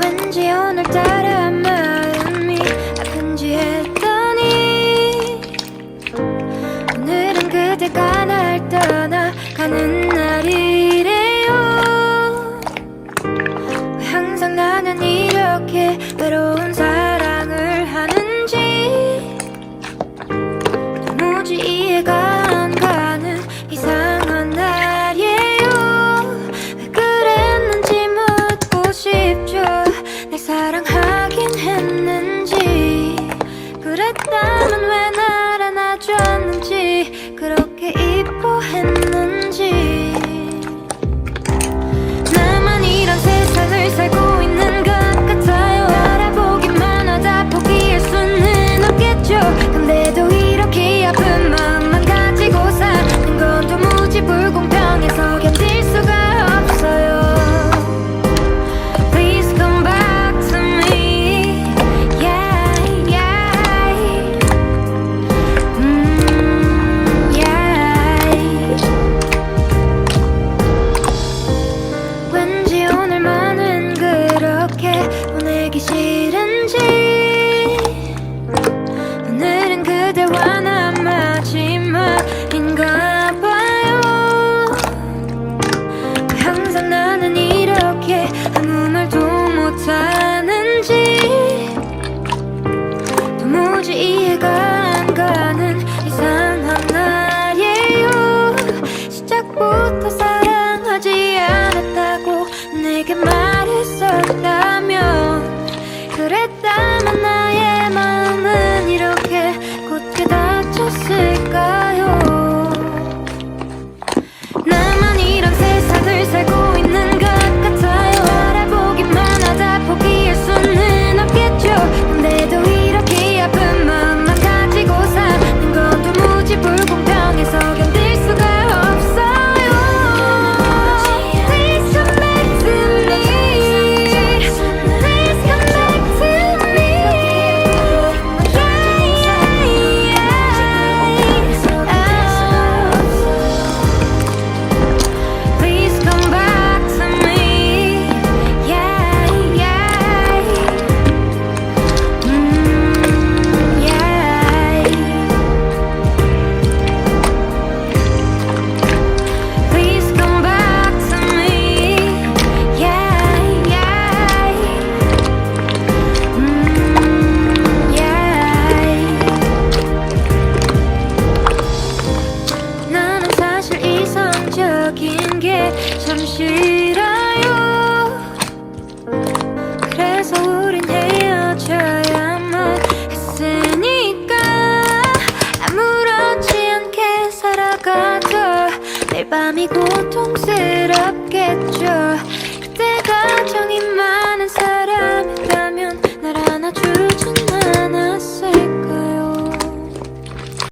왠지 오늘따라 마음이 아픈지 했더니 오늘은 그대가 날 떠나가는 날이래요. 이렇게 외로운 사람 one. 있을까? 게 참 싫어요. 그래서 우린 헤어져야만 했으니까 아무렇지 않게 살아가도 내 밤이 고통스러워.